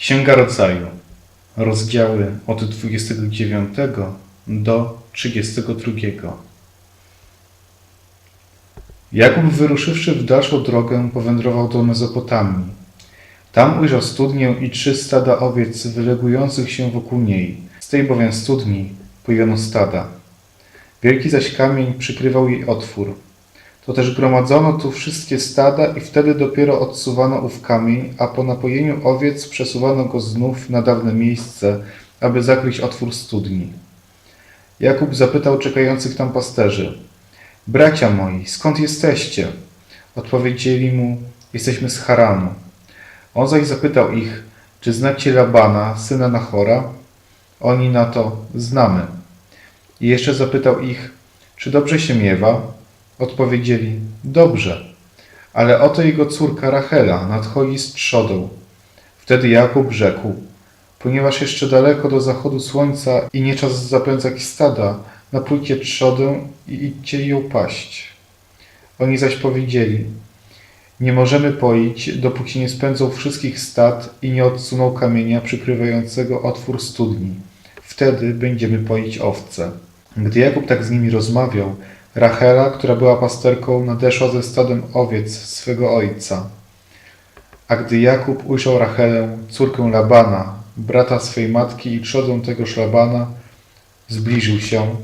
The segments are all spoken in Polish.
Księga Rodzaju, rozdziały od 29 do 32. Jakub wyruszywszy w dalszą drogę powędrował do Mezopotamii. Tam ujrzał studnię i trzy stada owiec wylegujących się wokół niej. Z tej bowiem studni pojono stada. Wielki zaś kamień przykrywał jej otwór. To też gromadzono tu wszystkie stada i wtedy dopiero odsuwano ów kamień, a po napojeniu owiec przesuwano go znów na dawne miejsce, aby zakryć otwór studni. Jakub zapytał czekających tam pasterzy: Bracia moi, skąd jesteście? Odpowiedzieli mu: Jesteśmy z Haranu. On zaś zapytał ich: Czy znacie Labana, syna Nachora? Oni na to: Znamy. I jeszcze zapytał ich: Czy dobrze się miewa? Odpowiedzieli: Dobrze. Ale oto jego córka Rachela nadchodzi z trzodą. Wtedy Jakub rzekł: Ponieważ jeszcze daleko do zachodu słońca i nie czas zapędzać stada, napójcie trzodę i idźcie ją paść. Oni zaś powiedzieli: Nie możemy poić, dopóki nie spędzą wszystkich stad i nie odsuną kamienia przykrywającego otwór studni. Wtedy będziemy poić owce. Gdy Jakub tak z nimi rozmawiał, Rachela, która była pasterką, nadeszła ze stadem owiec swego ojca. A gdy Jakub ujrzał Rachelę, córkę Labana, brata swej matki i trzodę tegoż Labana, zbliżył się,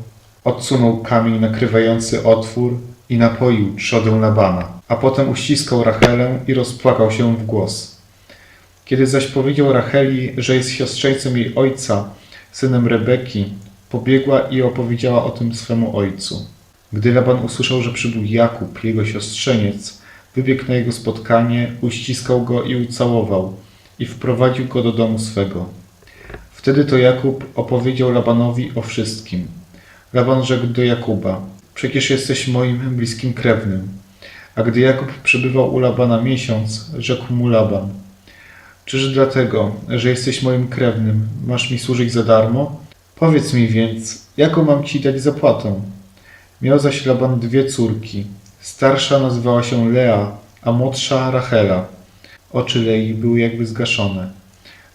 odsunął kamień nakrywający otwór i napoił trzodę Labana, a potem uściskał Rachelę i rozpłakał się w głos. Kiedy zaś powiedział Racheli, że jest siostrzeńcem jej ojca, synem Rebeki, pobiegła i opowiedziała o tym swemu ojcu. Gdy Laban usłyszał, że przybył Jakub, jego siostrzeniec, wybiegł na jego spotkanie, uściskał go i ucałował i wprowadził go do domu swego. Wtedy to Jakub opowiedział Labanowi o wszystkim. Laban rzekł do Jakuba: Przecież jesteś moim bliskim krewnym. A gdy Jakub przebywał u Labana miesiąc, rzekł mu Laban: Czyż dlatego, że jesteś moim krewnym, masz mi służyć za darmo? Powiedz mi więc, jaką mam ci dać zapłatę? Miał zaś Laban dwie córki. Starsza nazywała się Lea, a młodsza Rachela. Oczy Lei były jakby zgaszone.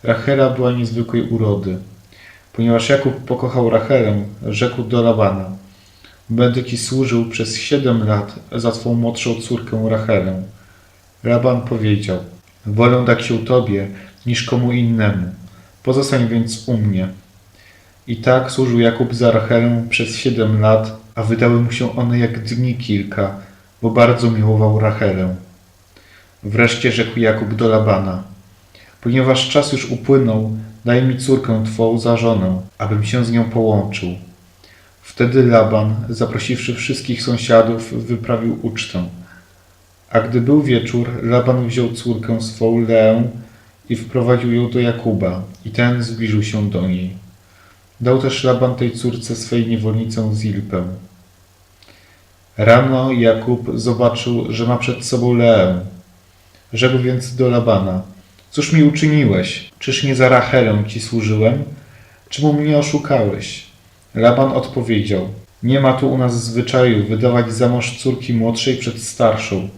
Rachela była niezwykłej urody. Ponieważ Jakub pokochał Rachelę, rzekł do Labana: Będę ci służył przez siedem lat za twą młodszą córkę Rachelę. Laban powiedział: Wolę dać się tobie niż komu innemu. Pozostań więc u mnie. I tak służył Jakub za Rachelę przez siedem lat, a wydały mu się one jak dni kilka, bo bardzo miłował Rachelę. Wreszcie rzekł Jakub do Labana: Ponieważ czas już upłynął, daj mi córkę twą za żonę, abym się z nią połączył. Wtedy Laban, zaprosiwszy wszystkich sąsiadów, wyprawił ucztę. A gdy był wieczór, Laban wziął córkę swą Leę i wprowadził ją do Jakuba, i ten zbliżył się do niej. Dał też Laban tej córce swej niewolnicę Zilpę. Rano Jakub zobaczył, że ma przed sobą Leę. Rzekł więc do Labana: Cóż mi uczyniłeś? Czyż nie za Rachelę ci służyłem? Czemu mnie oszukałeś? Laban odpowiedział: Nie ma tu u nas zwyczaju wydawać za mąż córki młodszej przed starszą.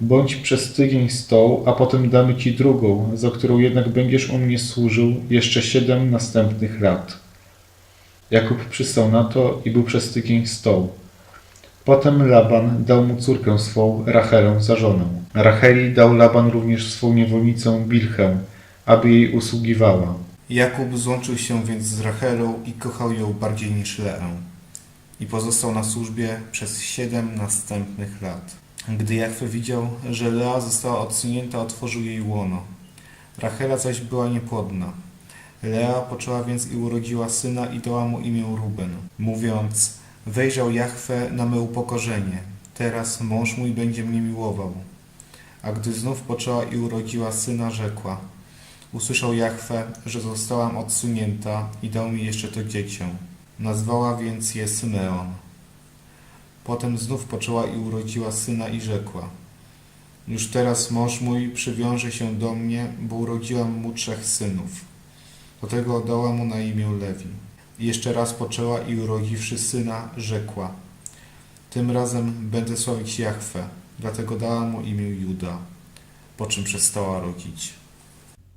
Bądź przez tydzień z tą, a potem damy ci drugą, za którą jednak będziesz u mnie służył jeszcze siedem następnych lat. Jakub przystał na to i był przez tydzień z tą. Potem Laban dał mu córkę swą, Rachelę, za żonę. Racheli dał Laban również swą niewolnicę Bilchę, aby jej usługiwała. Jakub złączył się więc z Rachelą i kochał ją bardziej niż Leę. I pozostał na służbie przez siedem następnych lat. Gdy Jachwę widział, że Lea została odsunięta, otworzył jej łono. Rachela zaś była niepłodna. Lea poczęła więc i urodziła syna i dała mu imię Ruben, mówiąc Wejrzał Jachwę na me upokorzenie, teraz mąż mój będzie mnie miłował. A gdy znów poczęła i urodziła syna, rzekła Usłyszał Jachwę, że zostałam odsunięta i dał mi jeszcze to dziecię. Nazwała więc je Symeon. Potem znów poczęła i urodziła syna i rzekła Już teraz mąż mój przywiąże się do mnie, bo urodziłam mu trzech synów. Do tego dała mu na imię Lewi. I jeszcze raz poczęła i urodziwszy syna, rzekła Tym razem będę sławić Jachwę, dlatego dała mu imię Juda, po czym przestała rodzić.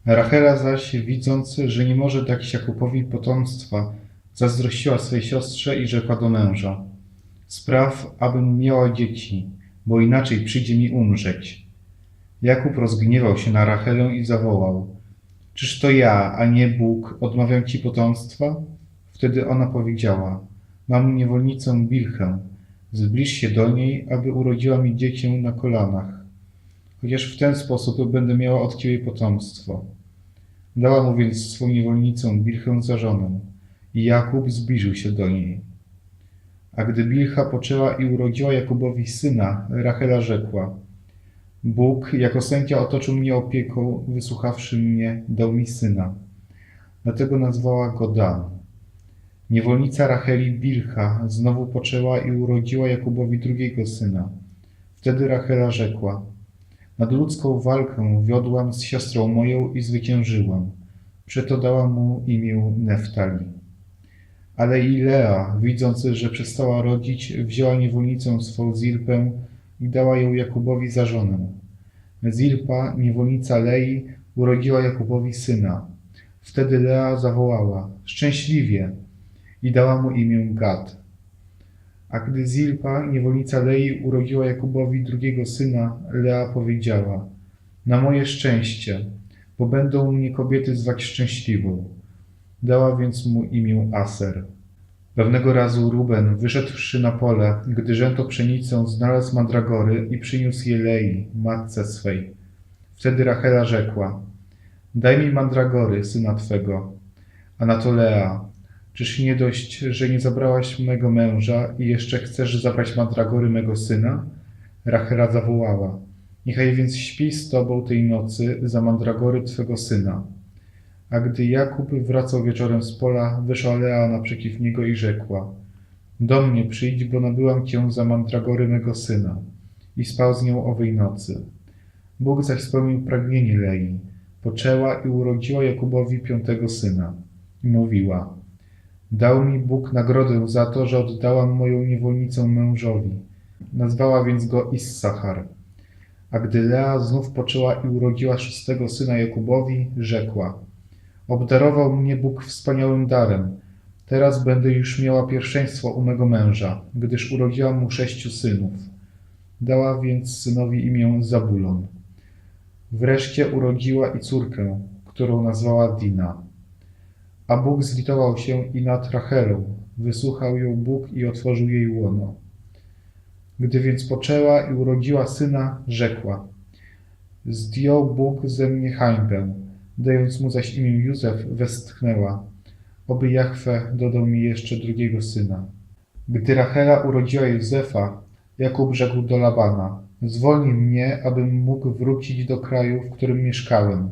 Rachela zaś, widząc, że nie może dać Jakubowi potomstwa, zazdrościła swej siostrze i rzekła do męża: Spraw, abym miała dzieci, bo inaczej przyjdzie mi umrzeć. Jakub rozgniewał się na Rachelę i zawołał: Czyż to ja, a nie Bóg, odmawiam ci potomstwa? Wtedy ona powiedziała: Mam niewolnicę Bilchę, zbliż się do niej, aby urodziła mi dziecię na kolanach. Chociaż w ten sposób będę miała od ciebie potomstwo. Dała mu więc swą niewolnicę Bilchę za żonę i Jakub zbliżył się do niej. A gdy Bilcha poczęła i urodziła Jakubowi syna, Rachela rzekła: Bóg jako sędzia otoczył mnie opieką, wysłuchawszy mnie, dał mi syna. Dlatego nazwała go Dan. Niewolnica Racheli Bilcha znowu poczęła i urodziła Jakubowi drugiego syna. Wtedy Rachela rzekła: Nad ludzką walkę wiodłam z siostrą moją i zwyciężyłam. Przeto dała mu imię Neftali. Ale i Lea, widząc, że przestała rodzić, wzięła niewolnicę swą Zilpę i dała ją Jakubowi za żonę. Zilpa, niewolnica Lei, urodziła Jakubowi syna. Wtedy Lea zawołała: Szczęśliwie! i dała mu imię Gad. A gdy Zilpa, niewolnica Lei, urodziła Jakubowi drugiego syna, Lea powiedziała: Na moje szczęście, bo będą mnie kobiety zwać szczęśliwą. Dała więc mu imię Aser. Pewnego razu Ruben, wyszedłszy na pole, gdy rzęto pszenicę, znalazł mandragory i przyniósł je Lei, matce swej. Wtedy Rachela rzekła: Daj mi mandragory, syna twego. A na to Lea: Czyż nie dość, że nie zabrałaś mego męża i jeszcze chcesz zabrać mandragory mego syna? Rachela zawołała: Niechaj więc śpi z tobą tej nocy za mandragory twego syna. A gdy Jakub wracał wieczorem z pola, wyszła Lea naprzeciw niego i rzekła: Do mnie przyjdź, bo nabyłam cię za mandragory mego syna. I spał z nią owej nocy. Bóg zaś spełnił pragnienie Lei. Poczęła i urodziła Jakubowi piątego syna. I mówiła: Dał mi Bóg nagrodę za to, że oddałam moją niewolnicę mężowi. Nazwała więc go Issachar. A gdy Lea znów poczęła i urodziła szóstego syna Jakubowi, rzekła: Obdarował mnie Bóg wspaniałym darem. Teraz będę już miała pierwszeństwo u mego męża, gdyż urodziłam mu sześciu synów. Dała więc synowi imię Zabulon. Wreszcie urodziła i córkę, którą nazwała Dina. A Bóg zlitował się i nad Rachelą. Wysłuchał ją Bóg i otworzył jej łono. Gdy więc poczęła i urodziła syna, rzekła: Zdjął Bóg ze mnie hańbę, dając mu zaś imię Józef, westchnęła: Oby Jahwe dodał mi jeszcze drugiego syna. Gdy Rachela urodziła Józefa, Jakub rzekł do Labana: Zwolnij mnie, abym mógł wrócić do kraju, w którym mieszkałem.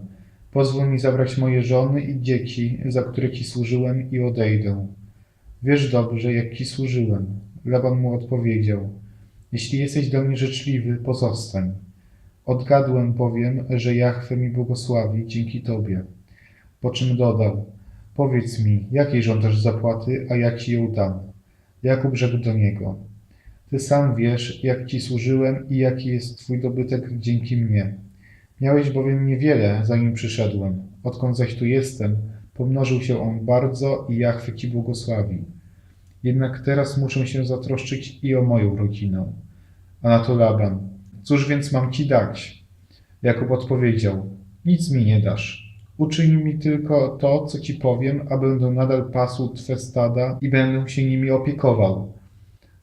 Pozwól mi zabrać moje żony i dzieci, za które ci służyłem, i odejdę. Wiesz dobrze, jak ci służyłem. Laban mu odpowiedział: Jeśli jesteś do mnie życzliwy, pozostań. Odgadłem bowiem, że Jahwe mi błogosławi dzięki tobie. Po czym dodał: Powiedz mi, jakiej żądasz zapłaty, a ja ci ją dam. Jakub rzekł do niego: Ty sam wiesz, jak ci służyłem i jaki jest twój dobytek dzięki mnie. Miałeś bowiem niewiele, zanim przyszedłem. Odkąd zaś tu jestem, pomnożył się on bardzo i Jahwe ci błogosławi. Jednak teraz muszę się zatroszczyć i o moją rodzinę. A na to Laban. Cóż więc mam ci dać? Jakub odpowiedział. Nic mi nie dasz. Uczyń mi tylko to, co ci powiem, a będę nadal pasł twe stada i będę się nimi opiekował.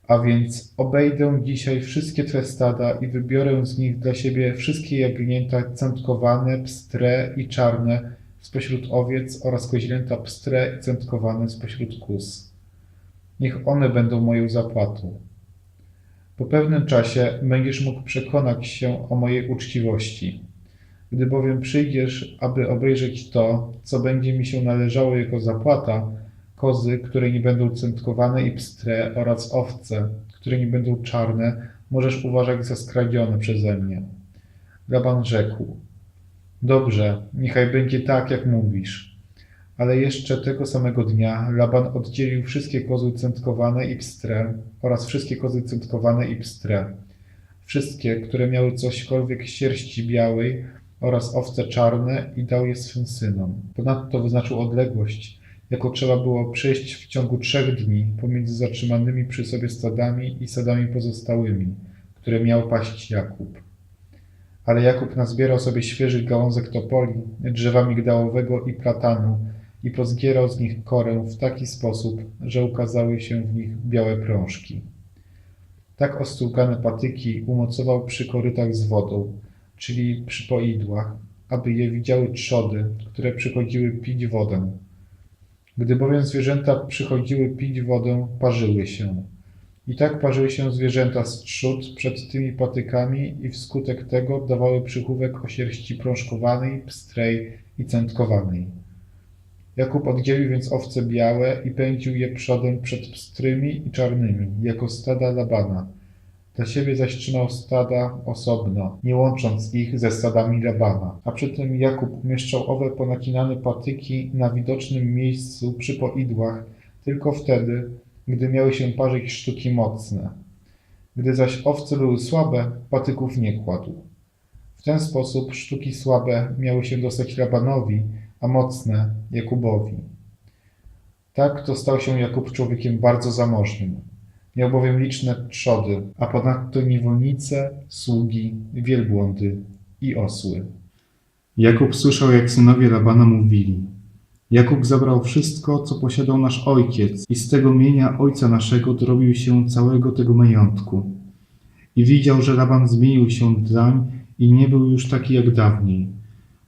A więc obejdę dzisiaj wszystkie Twe stada i wybiorę z nich dla siebie wszystkie jagnięta cętkowane, pstre i czarne spośród owiec oraz koźlęta pstre i cętkowane spośród kóz. Niech one będą moją zapłatą. Po pewnym czasie będziesz mógł przekonać się o mojej uczciwości. Gdy bowiem przyjdziesz, aby obejrzeć to, co będzie mi się należało jako zapłata, kozy, które nie będą cętkowane i pstre oraz owce, które nie będą czarne, możesz uważać za skradzione przeze mnie. Laban rzekł, dobrze, niechaj będzie tak, jak mówisz. Ale jeszcze tego samego dnia Laban oddzielił wszystkie kozy cętkowane i pstre oraz wszystkie kozy cętkowane i pstre. Wszystkie, które miały cośkolwiek sierści białej, oraz owce czarne i dał je swym synom. Ponadto wyznaczył odległość, jaką trzeba było przejść w ciągu trzech dni pomiędzy zatrzymanymi przy sobie stadami i sadami pozostałymi, które miał paść Jakub. Ale Jakub nazbierał sobie świeżych gałązek topoli, drzewa migdałowego i platanu i pozgierał z nich korę w taki sposób, że ukazały się w nich białe prążki. Tak ostłukane patyki umocował przy korytach z wodą, czyli przy poidłach, aby je widziały trzody, które przychodziły pić wodę. Gdy bowiem zwierzęta przychodziły pić wodę, parzyły się. I tak parzyły się zwierzęta z trzód przed tymi patykami i wskutek tego dawały przychówek o sierści prążkowanej, pstrej i cętkowanej. Jakub oddzielił więc owce białe i pędził je przodem przed pstrymi i czarnymi, jako stada Labana. Dla siebie zaś trzymał stada osobno, nie łącząc ich ze stadami Labana. A przy tym Jakub umieszczał owe ponakinane patyki na widocznym miejscu przy poidłach tylko wtedy, gdy miały się parzyć sztuki mocne. Gdy zaś owce były słabe, patyków nie kładł. W ten sposób sztuki słabe miały się dostać Labanowi, a mocne Jakubowi. Tak to stał się Jakub człowiekiem bardzo zamożnym. Miał bowiem liczne trzody, a ponadto niewolnice, sługi, wielbłądy i osły. Jakub słyszał, jak synowie Labana mówili: Jakub zabrał wszystko, co posiadał nasz ojciec, i z tego mienia ojca naszego dorobił się całego tego majątku. I widział, że Laban zmienił się dlań i nie był już taki jak dawniej.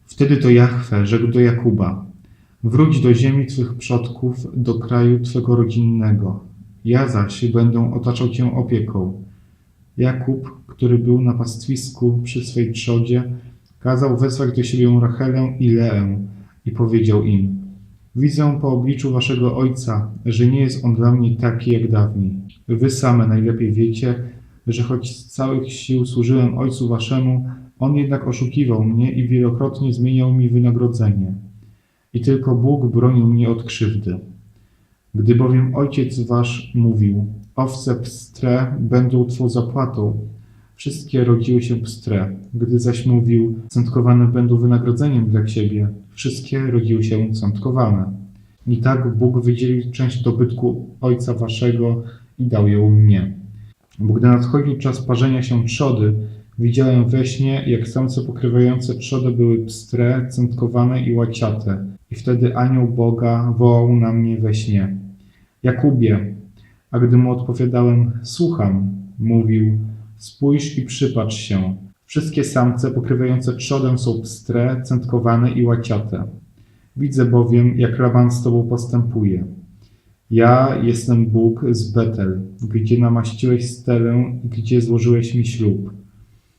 Wtedy to Jahwe rzekł do Jakuba: Wróć do ziemi twych przodków, do kraju twego rodzinnego. Ja zaś będę otaczał cię opieką. Jakub, który był na pastwisku przy swej trzodzie, kazał wezwać do siebie Rachelę i Leę i powiedział im: Widzę po obliczu waszego ojca, że nie jest on dla mnie taki jak dawniej. Wy same najlepiej wiecie, że choć z całych sił służyłem ojcu waszemu, on jednak oszukiwał mnie i wielokrotnie zmieniał mi wynagrodzenie. I tylko Bóg bronił mnie od krzywdy. Gdy bowiem ojciec wasz mówił, owce pstre będą twą zapłatą, wszystkie rodziły się pstre. Gdy zaś mówił, cętkowane będą wynagrodzeniem dla ciebie, wszystkie rodziły się cętkowane. I tak Bóg wydzielił część dobytku ojca waszego i dał ją mnie. Bo gdy nadchodził czas parzenia się trzody, widziałem we śnie, jak samce pokrywające trzodę były pstre, cętkowane i łaciate. I wtedy anioł Boga wołał na mnie we śnie. Jakubie, a gdy mu odpowiadałem, słucham, mówił, spójrz i przypatrz się. Wszystkie samce pokrywające trzodę są pstre, cętkowane i łaciate. Widzę bowiem, jak Laban z tobą postępuje. Ja jestem Bóg z Betel, gdzie namaściłeś stelę i gdzie złożyłeś mi ślub.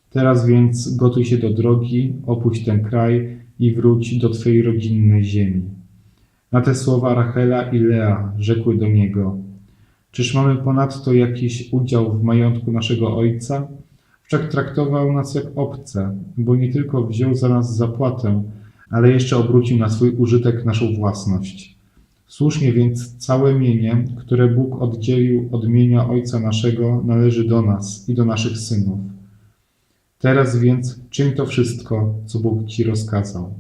Teraz więc gotuj się do drogi, opuść ten kraj i wróć do twojej rodzinnej ziemi. Na te słowa Rachela i Lea rzekły do niego: Czyż mamy ponadto jakiś udział w majątku naszego ojca? Wszak traktował nas jak obce, bo nie tylko wziął za nas zapłatę, ale jeszcze obrócił na swój użytek naszą własność. Słusznie więc całe mienie, które Bóg oddzielił od mienia ojca naszego, należy do nas i do naszych synów. Teraz więc czyń to wszystko, co Bóg ci rozkazał.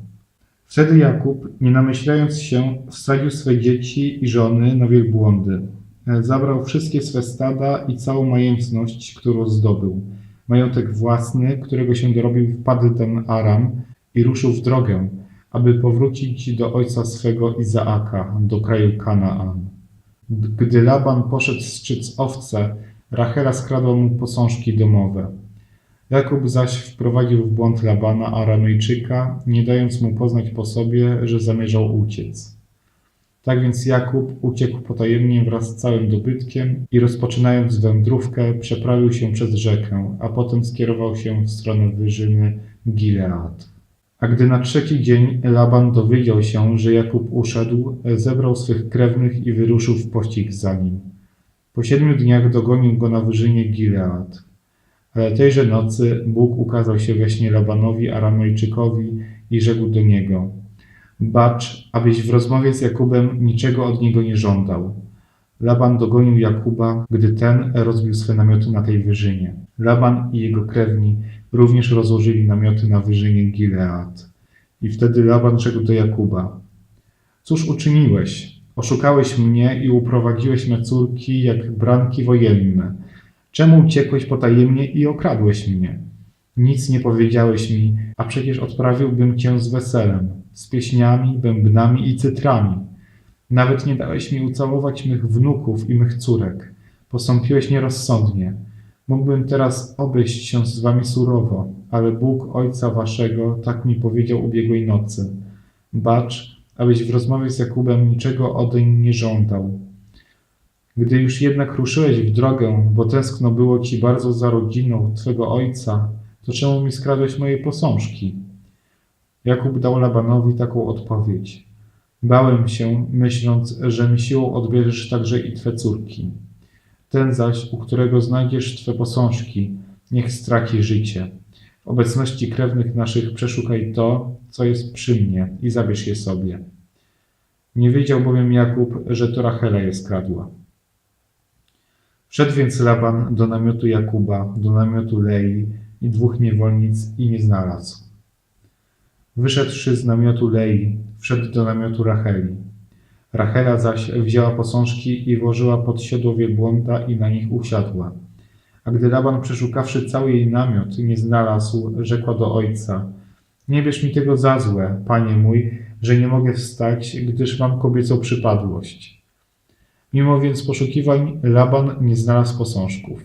Wtedy Jakub, nie namyślając się, wsadził swe dzieci i żony na wielbłądy. Zabrał wszystkie swe stada i całą majętność, którą zdobył. Majątek własny, którego się dorobił w Paddan Aram i ruszył w drogę, aby powrócić do ojca swego Izaaka, do kraju Kanaan. Gdy Laban poszedł strzyc owce, Rachela skradła mu posążki domowe. Jakub zaś wprowadził w błąd Labana Aramejczyka, nie dając mu poznać po sobie, że zamierzał uciec. Tak więc Jakub uciekł potajemnie wraz z całym dobytkiem i rozpoczynając wędrówkę przeprawił się przez rzekę, a potem skierował się w stronę wyżyny Gilead. A gdy na trzeci dzień Laban dowiedział się, że Jakub uszedł, zebrał swych krewnych i wyruszył w pościg za nim. Po siedmiu dniach dogonił go na wyżynie Gilead. Ale tejże nocy Bóg ukazał się we śnie Labanowi Aramejczykowi i rzekł do niego: Bacz, abyś w rozmowie z Jakubem niczego od niego nie żądał. Laban dogonił Jakuba, gdy ten rozbił swe namioty na tej wyżynie. Laban i jego krewni również rozłożyli namioty na wyżynie Gilead. I wtedy Laban rzekł do Jakuba: Cóż uczyniłeś? Oszukałeś mnie i uprowadziłeś me córki jak branki wojenne. Czemu uciekłeś potajemnie i okradłeś mnie? Nic nie powiedziałeś mi, a przecież odprawiłbym cię z weselem, z pieśniami, bębnami i cytrami. Nawet nie dałeś mi ucałować mych wnuków i mych córek. Postąpiłeś nierozsądnie. Mógłbym teraz obejść się z wami surowo, ale Bóg Ojca waszego tak mi powiedział ubiegłej nocy. Bacz, abyś w rozmowie z Jakubem niczego odeń nie żądał. Gdy już jednak ruszyłeś w drogę, bo tęskno było ci bardzo za rodziną twego ojca, to czemu mi skradłeś moje posążki? Jakub dał Labanowi taką odpowiedź. Bałem się, myśląc, że mi siłą odbierzesz także i twe córki. Ten zaś, u którego znajdziesz twe posążki, niech straci życie. W obecności krewnych naszych przeszukaj to, co jest przy mnie i zabierz je sobie. Nie wiedział bowiem Jakub, że to Rachela je skradła. Wszedł więc Laban do namiotu Jakuba, do namiotu Lei i dwóch niewolnic i nie znalazł. Wyszedłszy z namiotu Lei, wszedł do namiotu Racheli. Rachela zaś wzięła posążki i włożyła pod siodło wielbłąda i na nich usiadła. A gdy Laban przeszukawszy cały jej namiot nie znalazł, rzekła do ojca: Nie bierz mi tego za złe, panie mój, że nie mogę wstać, gdyż mam kobiecą przypadłość. Mimo więc poszukiwań Laban nie znalazł posążków.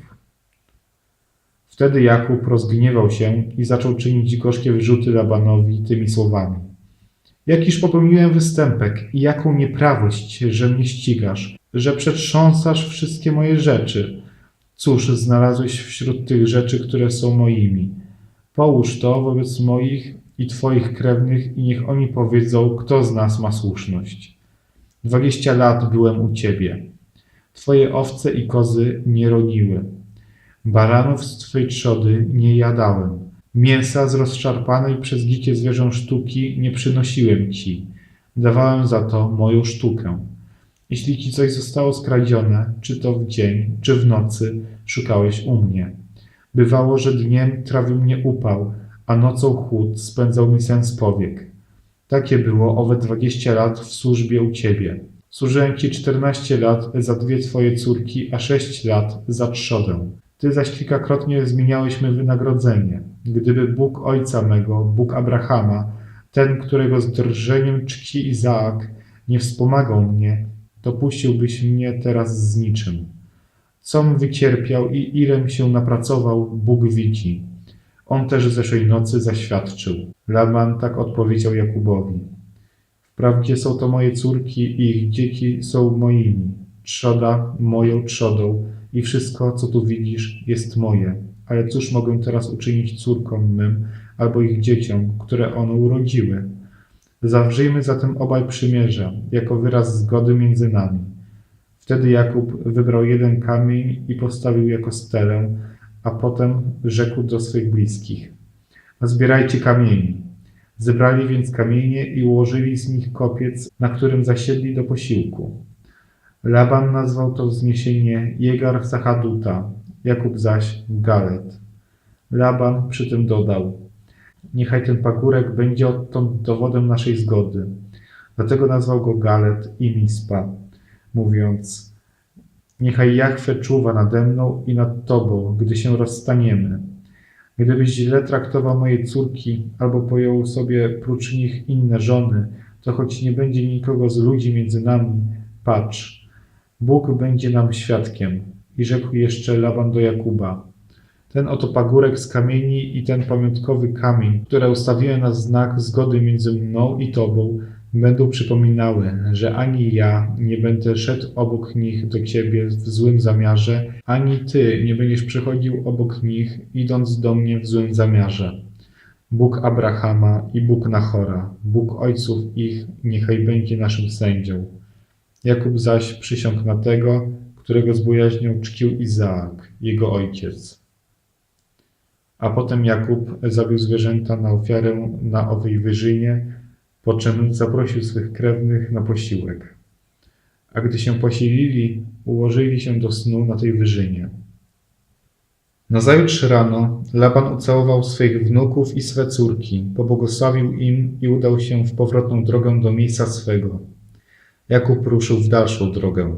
Wtedy Jakub rozgniewał się i zaczął czynić gorzkie wyrzuty Labanowi tymi słowami. Jakiż popełniłem występek i jaką nieprawość, że mnie ścigasz, że przetrząsasz wszystkie moje rzeczy. Cóż znalazłeś wśród tych rzeczy, które są moimi? Połóż to wobec moich i twoich krewnych i niech oni powiedzą, kto z nas ma słuszność. Dwadzieścia lat byłem u ciebie. Twoje owce i kozy nie roniły. Baranów z twej trzody nie jadałem. Mięsa z rozszarpanej przez gicie zwierzę sztuki nie przynosiłem ci. Dawałem za to moją sztukę. Jeśli ci coś zostało skradzione, czy to w dzień, czy w nocy, szukałeś u mnie. Bywało, że dniem trawił mnie upał, a nocą chłód spędzał mi sen z powiek. Takie było owe dwadzieścia lat w służbie u ciebie. Służyłem ci czternaście lat za dwie twoje córki, a sześć lat za trzodę. Ty zaś kilkakrotnie zmieniałeś mi wynagrodzenie. Gdyby Bóg ojca mego, Bóg Abrahama, ten, którego z drżeniem czci Izaak, nie wspomagał mnie, to puściłbyś mnie teraz z niczym. Com wycierpiał i ilem się napracował, Bóg widzi. On też zeszłej nocy zaświadczył. Laban tak odpowiedział Jakubowi. Wprawdzie są to moje córki i ich dzieci są moimi. Trzoda moją trzodą i wszystko, co tu widzisz, jest moje. Ale cóż mogę teraz uczynić córkom mym albo ich dzieciom, które one urodziły? Zawrzyjmy zatem obaj przymierza, jako wyraz zgody między nami. Wtedy Jakub wybrał jeden kamień i postawił jako stelę, a potem rzekł do swych bliskich: Zbierajcie kamieni. Zebrali więc kamienie i ułożyli z nich kopiec, na którym zasiedli do posiłku. Laban nazwał to wzniesienie Jegar Sachaduta, Jakub zaś Galet. Laban przy tym dodał: Niechaj ten pagórek będzie odtąd dowodem naszej zgody. Dlatego nazwał go Galet i Mispa, mówiąc: Niechaj Jachwę czuwa nade mną i nad tobą, gdy się rozstaniemy. Gdybyś źle traktował moje córki albo pojął sobie prócz nich inne żony, to choć nie będzie nikogo z ludzi między nami, patrz, Bóg będzie nam świadkiem. I rzekł jeszcze Laban do Jakuba. Ten oto pagórek z kamieni i ten pamiątkowy kamień, które ustawiłem na znak zgody między mną i tobą, będą przypominały, że ani ja nie będę szedł obok nich do ciebie w złym zamiarze, ani ty nie będziesz przechodził obok nich, idąc do mnie w złym zamiarze. Bóg Abrahama i Bóg Nachora, Bóg ojców ich, niechaj będzie naszym sędzią. Jakub zaś przysiągł na tego, którego z bojaźnią czcił Izaak, jego ojciec. A potem Jakub zabił zwierzęta na ofiarę na owej wyżynie, po czym zaprosił swych krewnych na posiłek. A gdy się posilili, ułożyli się do snu na tej wyżynie. Nazajutrz rano Laban ucałował swych wnuków i swe córki, pobłogosławił im i udał się w powrotną drogę do miejsca swego. Jakub ruszył w dalszą drogę.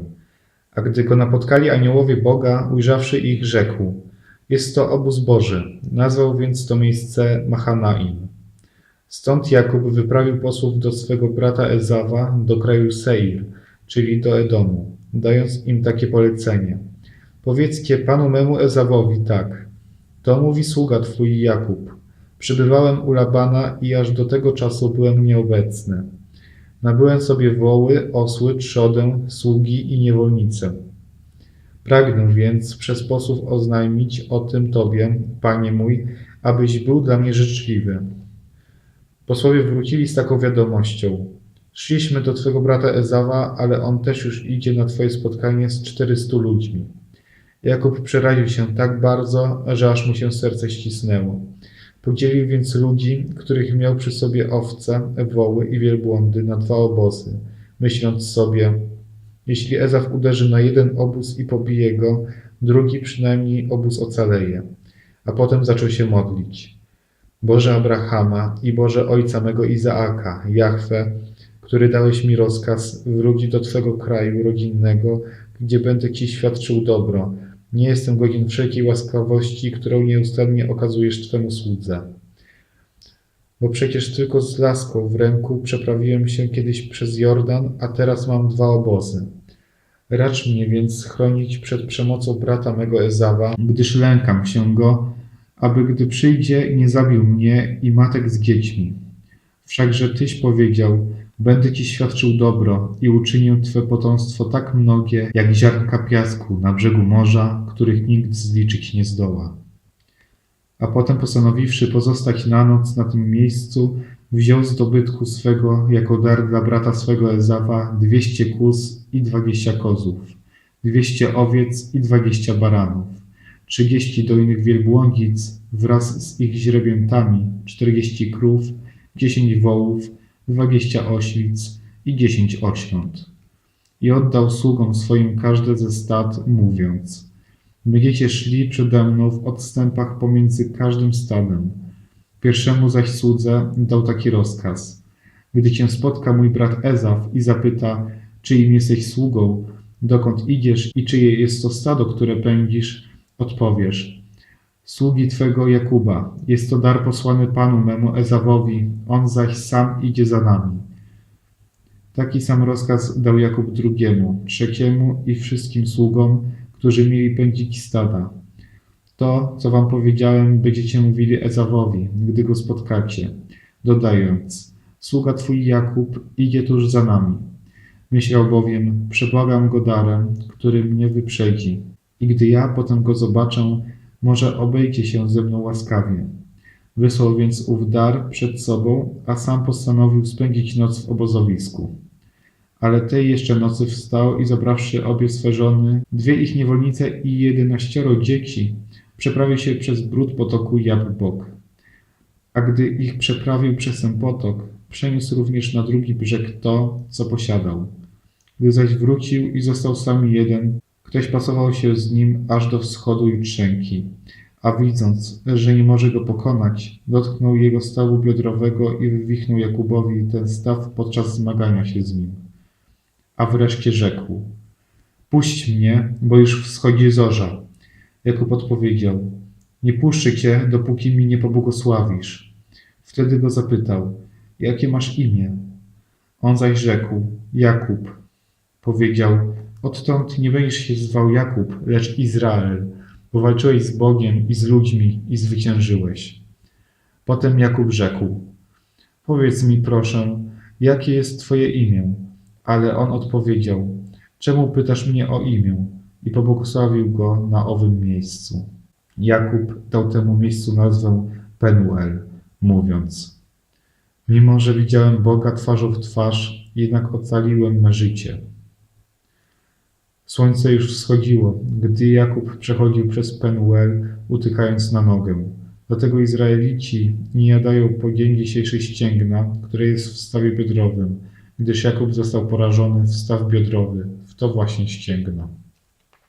A gdy go napotkali aniołowie Boga, ujrzawszy ich, rzekł: Jest to obóz Boży. Nazwał więc to miejsce Mahanaim. Stąd Jakub wyprawił posłów do swego brata Ezawa do kraju Seir, czyli do Edomu, dając im takie polecenie. Powiedzcie panu memu Ezawowi tak. To mówi sługa twój Jakub. Przybywałem u Labana i aż do tego czasu byłem nieobecny. Nabyłem sobie woły, osły, trzodę, sługi i niewolnice. Pragnę więc przez posłów oznajmić o tym Tobie, Panie mój, abyś był dla mnie życzliwy. Posłowie wrócili z taką wiadomością. Szliśmy do Twego brata Ezawa, ale on też już idzie na Twoje spotkanie z czterystu ludźmi. Jakub przeraził się tak bardzo, że aż mu się serce ścisnęło. Podzielił więc ludzi, których miał przy sobie owce, woły i wielbłądy na dwa obozy, myśląc sobie, jeśli Ezaw uderzy na jeden obóz i pobije go, drugi przynajmniej obóz ocaleje. A potem zaczął się modlić. Boże Abrahama i Boże ojca mego Izaaka, Jahwe, który dałeś mi rozkaz, wróć do Twego kraju rodzinnego, gdzie będę Ci świadczył dobro. Nie jestem godzien wszelkiej łaskawości, którą nieustannie okazujesz Twemu słudze. Bo przecież tylko z laską w ręku przeprawiłem się kiedyś przez Jordan, a teraz mam dwa obozy. Racz mnie więc chronić przed przemocą brata mego Ezawa, gdyż lękam się go, aby gdy przyjdzie nie zabił mnie i matek z dziećmi. Wszakże Tyś powiedział, będę Ci świadczył dobro i uczynię Twe potomstwo tak mnogie, jak ziarnka piasku na brzegu morza, których nikt zliczyć nie zdoła. A potem postanowiwszy pozostać na noc na tym miejscu, wziął z dobytku swego jako dar dla brata swego Ezawa dwieście kóz i dwadzieścia kozów, dwieście owiec i dwadzieścia baranów, trzydzieści dojnych wielbłądzic wraz z ich źrebiętami, czterdzieści krów, dziesięć wołów, dwadzieścia oślic i dziesięć oświąt. I oddał sługom swoim każde ze stad, mówiąc: Będziecie szli przede mną w odstępach pomiędzy każdym stadem. Pierwszemu zaś słudze dał taki rozkaz: Gdy cię spotka mój brat Ezaw i zapyta, czyim jesteś sługą, dokąd idziesz i czyje jest to stado, które pędzisz, odpowiesz: Sługi twego Jakuba, jest to dar posłany panu memu Ezawowi, on zaś sam idzie za nami. Taki sam rozkaz dał Jakub drugiemu, trzeciemu i wszystkim sługom, którzy mieli pędzić stada. To, co wam powiedziałem, będziecie mówili Ezawowi, gdy go spotkacie, dodając: Sługa twój Jakub idzie tuż za nami. Myślał bowiem: Przebłagam go darem, który mnie wyprzedzi, i gdy ja potem go zobaczę, może obejdzie się ze mną łaskawie. Wysłał więc ów dar przed sobą, a sam postanowił spędzić noc w obozowisku. Ale tej jeszcze nocy wstał i zabrawszy obie swe żony, dwie ich niewolnice i jedenaścioro dzieci, przeprawił się przez brud potoku Jabbok. A gdy ich przeprawił przez ten potok, przeniósł również na drugi brzeg to, co posiadał. Gdy zaś wrócił i został sam jeden, ktoś pasował się z nim aż do wschodu jutrzenki, a widząc, że nie może go pokonać, dotknął jego stawu biodrowego i wywichnął Jakubowi ten staw podczas zmagania się z nim. A wreszcie rzekł: Puść mnie, bo już wschodzi zorza. Jakub odpowiedział: Nie puszczę cię, dopóki mi nie pobłogosławisz. Wtedy go zapytał: Jakie masz imię? On zaś rzekł: Jakub. Powiedział: Odtąd nie będziesz się zwał Jakub, lecz Izrael, bo walczyłeś z Bogiem i z ludźmi i zwyciężyłeś. Potem Jakub rzekł: Powiedz mi proszę, jakie jest twoje imię? Ale on odpowiedział: Czemu pytasz mnie o imię? I pobłogosławił go na owym miejscu. Jakub dał temu miejscu nazwę Penuel, mówiąc: Mimo, że widziałem Boga twarzą w twarz, jednak ocaliłem me życie. Słońce już wschodziło, gdy Jakub przechodził przez Penuel, utykając na nogę. Dlatego Izraelici nie jadają po dzień dzisiejszy ścięgna, które jest w stawie biodrowym, gdyż Jakub został porażony w staw biodrowy, w to właśnie ścięgno.